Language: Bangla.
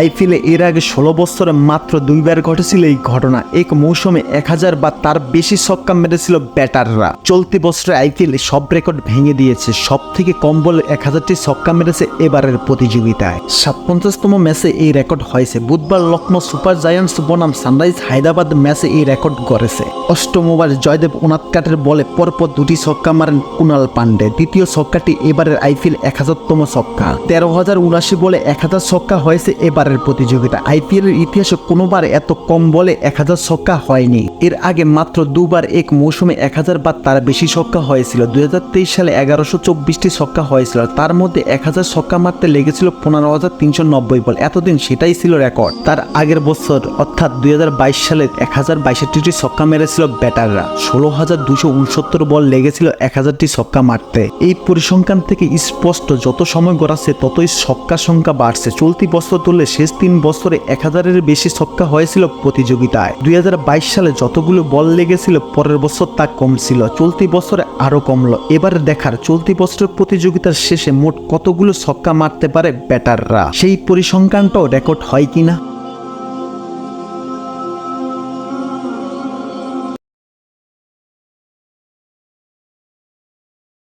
আইপিএলে এর আগে ষোলো বছরে মাত্র দুইবার ঘটেছিল এই ঘটনা। এক মৌসুমে এক হাজার বা তার বেশি ছক্কা মেরেছিল ব্যাটাররা। চলতি বছরে আইপিএল সব রেকর্ড ভেঙে দিয়েছে। সব থেকে কম বলে এক হাজারটি ছক্কা মেরেছে এবারের প্রতিযোগিতায়। সাতপঞ্চাশতম ম্যাচে এই রেকর্ড হয়েছে। বুধবার লক্ষ্ণৌ সুপার জায়ান্টস বনাম সানরাইজ হায়দ্রাবাদ ম্যাচে এই রেকর্ড করেছে অষ্টম ওভার জয়দেব ওনাৎকাটের বলে পরপর দুটি ছক্কা মারেন কুণাল পান্ডে। দ্বিতীয় ছক্কাটি এবারের আইপিএল এক হাজারতম ছক্কা। তেরো হাজার উনাশি বলে এক হাজার ছক্কা হয়েছে এবারের প্রতিযোগিতা। আইপিএল এর ইতিহাসে কোনোবার এত কম বলে এক হাজার ছক্কা হয়নি। এর আগে মাত্র দুবার এক মৌসুমে এক হাজার বা তার বেশি ছক্কা হয়েছিল। দুই হাজার তেইশ সালে এগারোশো চব্বিশটি ছক্কা হয়েছিল। তার মধ্যে এক হাজার ছক্কা মারতে লেগেছিল পনেরো হাজার তিনশো নব্বই বল। এতদিন সেটাই ছিল রেকর্ড। তার আগের বছর, অর্থাৎ দুই হাজার বাইশ সালে এক হাজার বাইষট্টিটি ছক্কা মেরেছিল ব্যাটাররা। ষোলো হাজার দুশো উনসত্তর বল লেগেছিল এক হাজারটি ছক্কা মারতে। এই পরিসংখ্যান থেকে স্পষ্ট, যত সময় গড়াচ্ছে, ততই ছক্কা সংখ্যা বাড়ছে। চলতি বছর তুললে শেষ তিন বছরে এক হাজারের বেশি ছক্কা হয়েছিল প্রতিযোগিতায়। দুই হাজার বাইশ সালে যতগুলো বল লেগেছিল, পরের বছর তা কমছিল। চলতি বছরে আরও কমলো। এবার দেখার চলতি বছরের প্রতিযোগিতার শেষে মোট কতগুলো ছক্কা মারতে পারে ব্যাটাররা? সেই পরিসংখ্যানটাও রেকর্ড হয় কিনা?